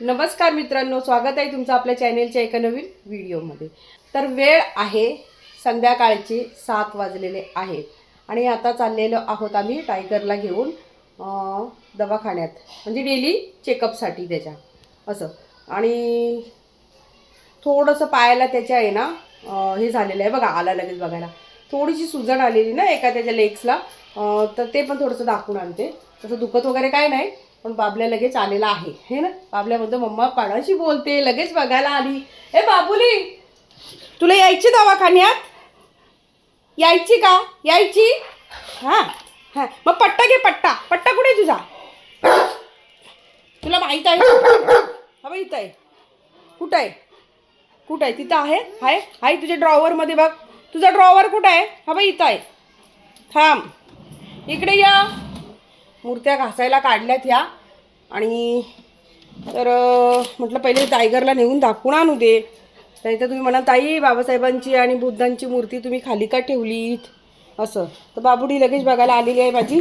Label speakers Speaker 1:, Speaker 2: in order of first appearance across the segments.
Speaker 1: नमस्कार मित्रांनो स्वागत आहे तुमचं आपल्या चॅनेलच्या एका नवीन व्हिडिओमध्ये. तर वेळ आहे संध्याकाळचे सात वाजलेले आहेत आणि आता चाललेलो आहोत आम्ही टायगरला घेऊन दवाखान्यात म्हणजे डेली चेकअपसाठी त्याच्या असं. आणि थोडंसं पायाला त्याच्या आहे ना हे झालेलं आहे बघा आला लगेच बघायला. थोडीशी सुजण आलेली ना एका त्याच्या लेग्सला तर ते पण थोडंसं दाखवून आणते. तसं दुखत वगैरे काय नाही पण बाबल्या लगेच आलेला आहे. हे ना? बाबल्या म्हणतो मम्मा कोणाशी बोलते? लगेच बघायला आली. ए बाबुली तुला यायची दवाखान्यात? यायची का? यायची? हां हां. मग पट्टा घे पट्टा. पट्टा कुठे आहे तुझा? तुला माहीत आहे. हवं इथं आहे. कुठं आहे? कुठं आहे? तिथं आहे. आहे आहे तुझ्या ड्रॉवरमध्ये बघ. तुझा ड्रॉवर कुठं आहे? हवं इथं आहे. थांब. इकडे या. मूर्त्या घासायला काढल्यात ह्या. आणि तर म्हटलं पहिले टायगरला नेऊन दाखवून आणू दे. नाही तर तुम्ही म्हणाल ताई बाबासाहेबांची आणि बुद्धांची मूर्ती तुम्ही खाली का ठेवलीत? असं. तर बाबुडी लगेच बघायला आलेली आहे माझी.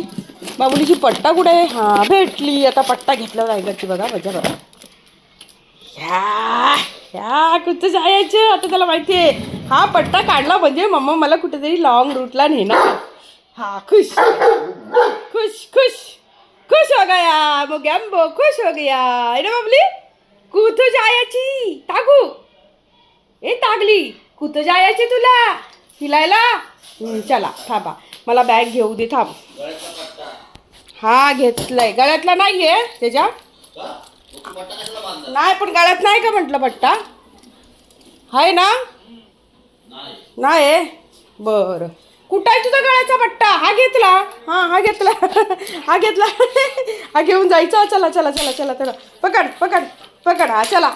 Speaker 1: बाबुडीची पट्टा कुठे आहे? हां भेटली. आता पट्टा घेतला टायगरची बघा मजा बघा. ह्या ह्या कुठं जायचं? आता त्याला माहिती आहे. हा पट्टा काढला म्हणजे मम्मा मला कुठेतरी लॉंग रूटला नेणार. हा खुश. खुश खुश. खुश हो गया मग गॅम्बो खुश हो गया ना बाबली कुठं जायची? टाकू ए टाकली कुठं जायची तुला? फिरायला हं, चला थांबा. मला बॅग घेऊ दे थांब. हा घेतलाय. गळ्यातला नाही आहे त्याच्या? नाही पण गळ्यात नाही का म्हटलं पट्टा? आहे ना? नाही. बरं. कुठं आहे तुझा गळ्याचा पट्टा? हा घेतला. हा हा घेतला. हा घेतला. हा घेऊन जायचा. चला चला चला चला चला. पकड पकड पकड. हा चला.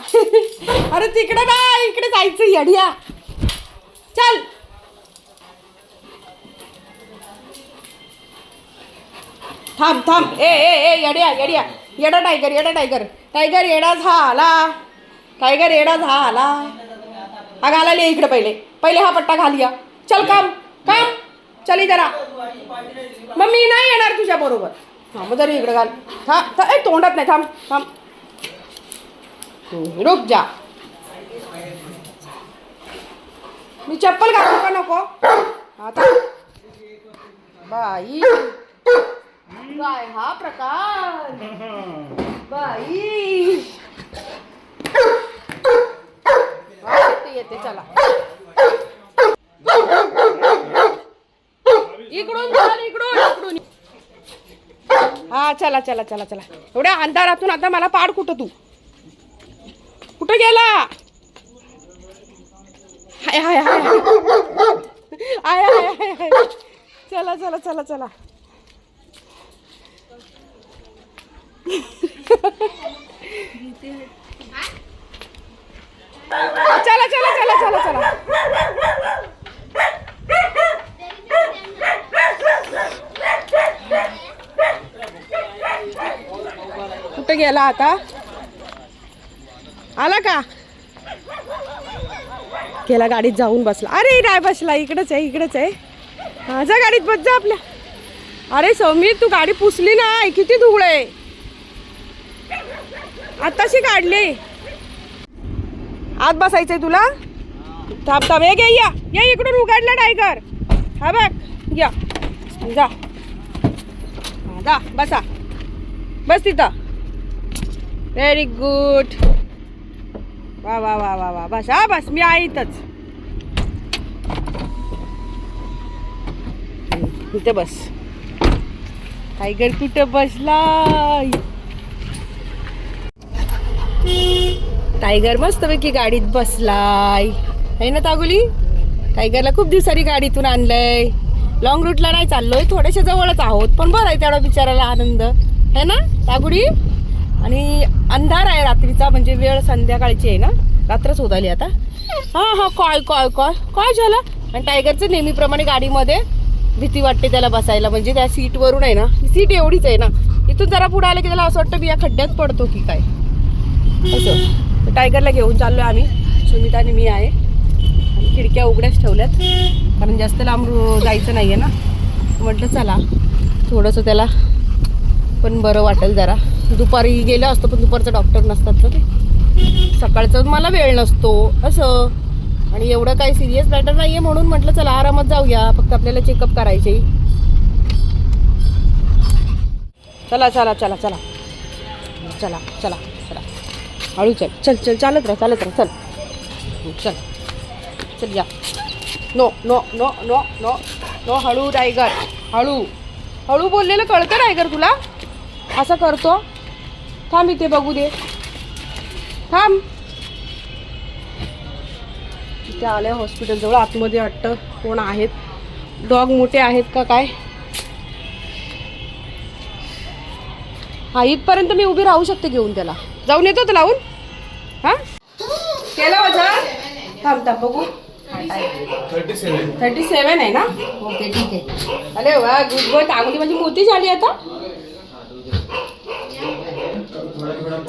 Speaker 1: अरे तिकडे ना इकडे जायचं. यडिया. चल. थांब थांब. ए ए ए येड्या येड्या. येडा टायगर येडा टायगर टायगर येडा झाला. टायगर येडा झाला. हा घालायला इकडे पहिले. पहिले हा पट्टा घालूया चल काम काम. चल जरा. मग मी नाही येणार तुझ्या बरोबर. हा मग जरी इकडे घाल. हा था ए तोंडात नाही थांब थांब. रुक जा. मी चप्पल घालू का नको? आता. बाई. काय हा प्रकार? बाई. येते चला. इकडून चल इकडून इकडून. हा चला चला चला चला. एवढ्या अंधारातून आता मला पाड कुठं तू? कुठं गेला? हाय हाय. हाय हाय हाय हाय हाय. चला चला चला चला. चला चला चला चला चला. कुठे गेला आता? आला का? गेला गाडीत जाऊन बसला. अरे नाही बसला. इकडेच आहे इकडेच आहे. माझ्या जा गाडीत बस जा आपल्या. अरे सौमित तू गाडी पुसली नाही किती धूळ आहे. आताशी काढली. आत बसायचंय तुला? थांब थांब. हे घे या. या इकडून उघडला टायगर हा बघ. या. जा. हा, जा. बसा. बस तिथं. व्हेरी गुड वा वा वा वा वा. बस हा बस मी आईतच इथंच. इथे बस. टायगर कुठं बसलाय टायगर मस्तपैकी गाडीत बसलाय. है ना तागुली? टायगरला खूप दिवसांनी गाडीतून आणलंय. लॉंग रूटला नाही चाललोय थोड्याशा जवळच आहोत पण बरं आहे तेवढा बिचाराला आनंद. है ना तागुडी आणि अंधार आहे रात्रीचा म्हणजे वेळ संध्याकाळची आहे ना? रात्रच होत आली आता. हा हा काय काय काय काय झालं? आणि टायगरचं नेहमीप्रमाणे गाडीमध्ये भीती वाटते त्याला बसायला. म्हणजे त्या सीटवरून आहे ना सीट एवढीच आहे ना इथून जरा पुढे आलं की त्याला असं वाटतं मी या खड्ड्यात पडतो की काय? असं. टायगरला घेऊन चाललो आहे आम्ही. सुनीता आणि मी आहे. आणि खिडक्या उघड्याच ठेवल्यात. कारण जास्त लांब जायचं नाही आहे ना. म्हटलं चला. थोडंसं त्याला पण बरं वाटेल जरा. दुपारी गेलं असतं पण दुपारचं डॉक्टर नसतात ना ते. सकाळचं मला वेळ नसतो असं. आणि एवढं काही सिरियस मॅटर नाही आहे म्हणून म्हटलं चला आरामात जाऊया. फक्त आपल्याला चेकअप करायचे चला चला चला चला. चला चला चला. हळू चल. चल चल चालत राहा चालत राहा. चल. चल. चल या no no no no no no हळू टायगर हळू. हळू बोललेलं कळतं टायगर तुला? असं करतो. थांब इथे बघू दे. थांब. इथे आले हॉस्पिटलजवळ आतमध्ये वाटतं कोण आहेत? डॉग मोठे आहेत का काय? हा इथपर्यंत मी उभी राहू शकते घेऊन त्याला. जाऊन येतो तर लावून. हा? केलं वजन थांब थांब बघू.
Speaker 2: थर्टी सेवन
Speaker 1: थर्टी सेवन आहे ना? ओके ठीक आहे. अरे वा गुड बॉय. चांगली माझी मोठी झाली आता.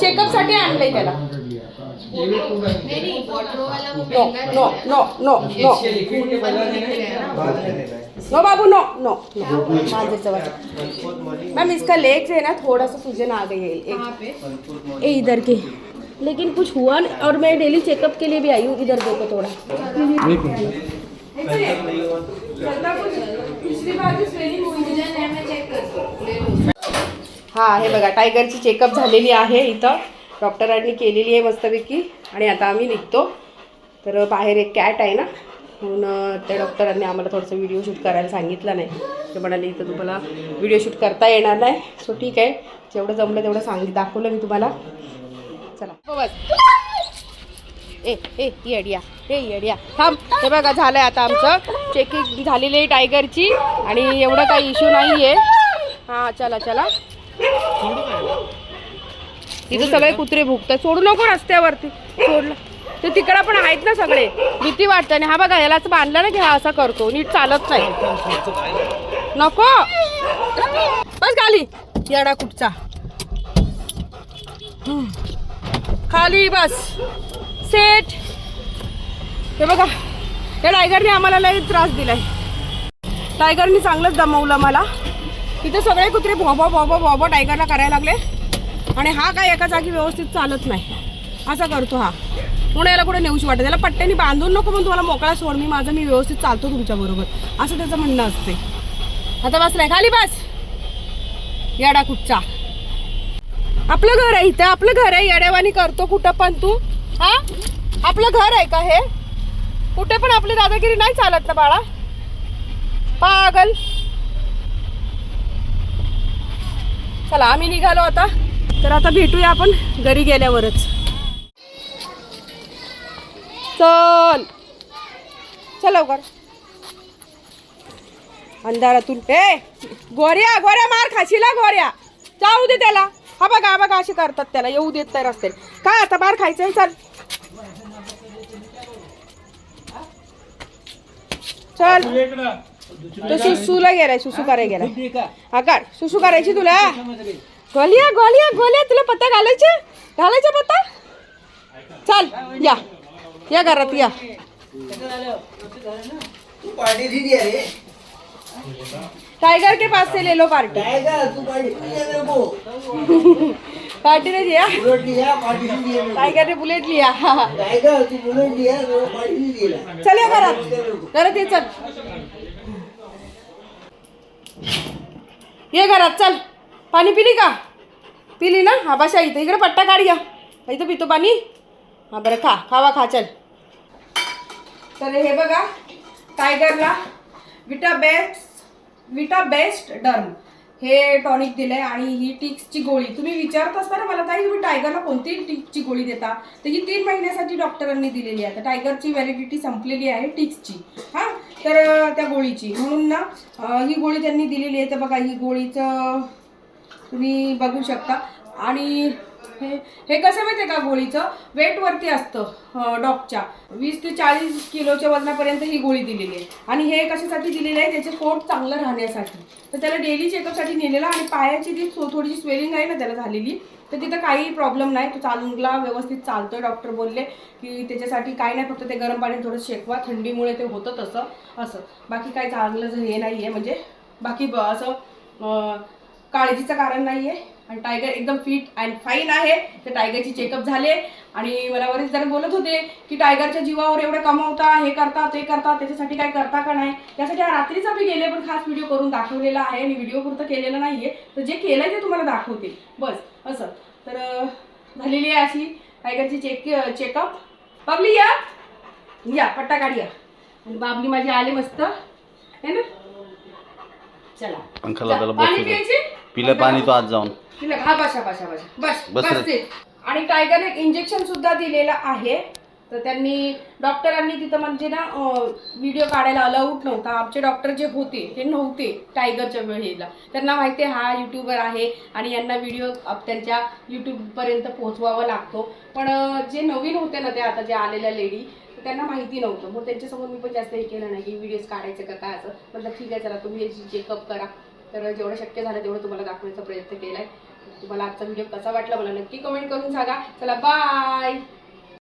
Speaker 1: चेकअप साठी आणलंय त्याला. No no no no no no बाबू नो नो नो मैम इसका लेग्स है ना थोड़ा सा सूजन आ गई है एक- ए इधर के लेकिन कुछ हुआ नहीं और मैं डेली चेकअप के लिए भी आई हूँ इधर देखो थोड़ा. हा हे बघा टायगरची चेकअप झालेली आहे इथं. डॉक्टरांनी केलेली आहे मस्तपैकी. आणि आता आम्ही निघतो. तर बाहेर एक कॅट आहे ना म्हणून त्या डॉक्टरांनी आम्हाला थोडंसं व्हिडिओ शूट करायला सांगितलं नाही. ते म्हणाले इथं तुम्हाला व्हिडिओ शूट करता येणार नाही. सो ठीक आहे. जेवढं जमलं तेवढं सांग दाखवलं मी तुम्हाला. चला. हो बस. ए ए येडिया ए येडिया थांब. हे बघा झालं आहे आता आमचं. चेकिंग झालेली आहे टायगरची आणि एवढं काही इश्यू नाही आहे हां चला चला. इथं सगळे कुत्रे भुकतात. सोडू नको रस्त्यावरती. सोडलं. ते तिकडं पण आहेत ना सगळे. भीती वाटते. आणि हा बघा यालाच बांधलं ना की हा असा करतो. नीट चालत नाही. नको. बस खाली. येडा कुठचा. खाली बस. सेट. हे बघा. या टायगरने आम्हाला लई त्रास दिलाय. टायगरनी चांगलंच दमवलं मला. तिथे सगळे कुत्रे भोबा भोबा भोबा टायगरला करायला लागले. आणि हा काय एका जागी व्यवस्थित चालत नाही. असा करतो हा. म्हणून याला कुठे नेऊशी वाटत? त्याला पट्ट्याने बांधून नको पण तुम्हाला मोकळा सोड मी माझं मी व्यवस्थित चालतो तुमच्याबरोबर असं त्याचं म्हणणं असते. आता बसलाय खाली बस. येडा कुठचा? आपलं घर आहे इथं आपलं घर आहे येड्यावानी करतो कुठं पण तू. हा? आपलं घर आहे का हे? कुठे पण आपली दादागिरी नाही चालत ना बाळा. पागल. चला आम्ही निघालो आता. तर आता भेटूया आपण घरी गेल्यावरच. चल. चल लवकर. अंधारातून. ए गोऱ्या गोऱ्या मार खाशीला गोऱ्या जाऊ दे त्याला. हा बघा हा बघा असे करतात त्याला. येऊ देत नाही रस्त्याने काय आता मार खायचंय? चल. चल. तो सुसूला गेलाय सुसू करायला गेलाय. हा काढ सुसू करायची तुला. गोलिया गोलिया गोलिया तुला पत्ता घालायचे? घालायचा पत्ता? चल या. या घरात या.
Speaker 3: तू पार्टी दी दिया रे.
Speaker 1: टाइगर के पास से ले लो पार्टी.
Speaker 3: टाइगर तू पार्टी
Speaker 1: ने दिया?
Speaker 3: बुलेट लिया पार्टी दी दिया मेरे
Speaker 1: टाइगर ने बुलेट लिया.
Speaker 3: को टाइगर तू बुलेट लिया मेरे को पार्टी दी दिया
Speaker 1: चल या घरात. घरात ये चल. ये घरात चल. पाणी पिली का? पिली ना? हा बाशा इथं. इकडे पट्टा काढ या. इथं पितो पाणी. हा बरं खा. खावा खा चल. तर हे बघा टायगरला विटा बेस्ट विटा बेस्ट डर्म. हे टॉनिक दिलंय आणि ही टिक्सची गोळी. तुम्ही विचारत असता ना मला ताई तुम्ही टायगरला कोणती टिक्सची गोळी देता? तर ही तीन महिन्यासाठी डॉक्टरांनी दिलेली आहे. तर टायगरची व्हॅलिडिटी संपलेली आहे टिक्सची. हां? तर त्या गोळीची. म्हणून ना ही गोळी त्यांनी दिलेली आहे. तर बघा ही गोळीचं तुम्ही बघू शकता. आणि हे हे कसं माहिती आहे का गोळीचं? वेटवरती असतं डॉगच्या. वीस ते चाळीस किलोच्या वजनापर्यंत ही गोळी दिलेली आहे. आणि हे कशासाठी दिलेलं आहे? त्याचे पोट चांगलं राहण्यासाठी. तर त्याला डेली चेकअपसाठी नेलेला आणि पायाची जी थोडीशी स्वेलिंग आहे ना त्याला झालेली तर तिथं काही प्रॉब्लेम नाही. तो चांगला व्यवस्थित चालतोय डॉक्टर बोलले की त्याच्यासाठी काय नाही फक्त ते गरम पाणी थोडं शेकवा थंडीमुळे ते होतं तसं असं. बाकी काय चांगलं हे नाही आहे म्हणजे बाकी ब- असं काळजीचं कारण नाही आहे आणि टायगर एकदम फिट अँड फाईन आहे. तर टायगरची चेकअप झाले आणि मला बरेच जण बोलत होते की टायगरच्या जीवावर एवढं कमावता हे करता ते करता त्याच्यासाठी काय करता का नाही? त्यासाठी हा रात्रीचा मी गेले पण खास व्हिडिओ करून दाखवलेला आहे. आणि व्हिडिओ पुरतं केलेलं नाही आहे तर जे केलं ते तुम्हाला दाखवते. बस असं. तर झालेली आहे अशी टायगरची चेक चेकअप बाबली या. या पट्टा काढ या. आणि बाबली माझी आले मस्त. है ना? चला. पाणी प्यायचे?
Speaker 4: पिलं पाणी तो आज जाऊन.
Speaker 1: तिला हा बसा बसा बसा. बस
Speaker 4: बस रे.
Speaker 1: आणि टायगरने इंजेक्शन सुद्धा दिलेलं आहे. तर त्यांनी डॉक्टरांनी तिथं म्हणजे ना व्हिडिओ काढायला अलाउड नव्हता. आमचे डॉक्टर जे होते ते नव्हते टायगरच्या वेळेला. त्यांना माहिती आहे हा युट्यूबर आहे आणि यांना व्हिडिओ त्यांच्या यूट्यूबपर्यंत पोहोचवावा लागतो. पण अं, जे नवीन होते ना ते आता जे आलेल्या लेडी त्यांना माहिती नव्हतं. मग त्यांच्यासमोर मी पण जास्त हे केलं नाही की व्हिडिओज काढायचे का काय असं. म्हटलं ठीक आहे चला तुम्ही याची चेकअप करा. तर जेवढं शक्य झालं तेवढं तुम्हाला दाखवण्याचा प्रयत्न केला आहे तुम्हाला आजचा व्हिडिओ कसा वाटला मला नक्की कमेंट करून सांगा. चला बाय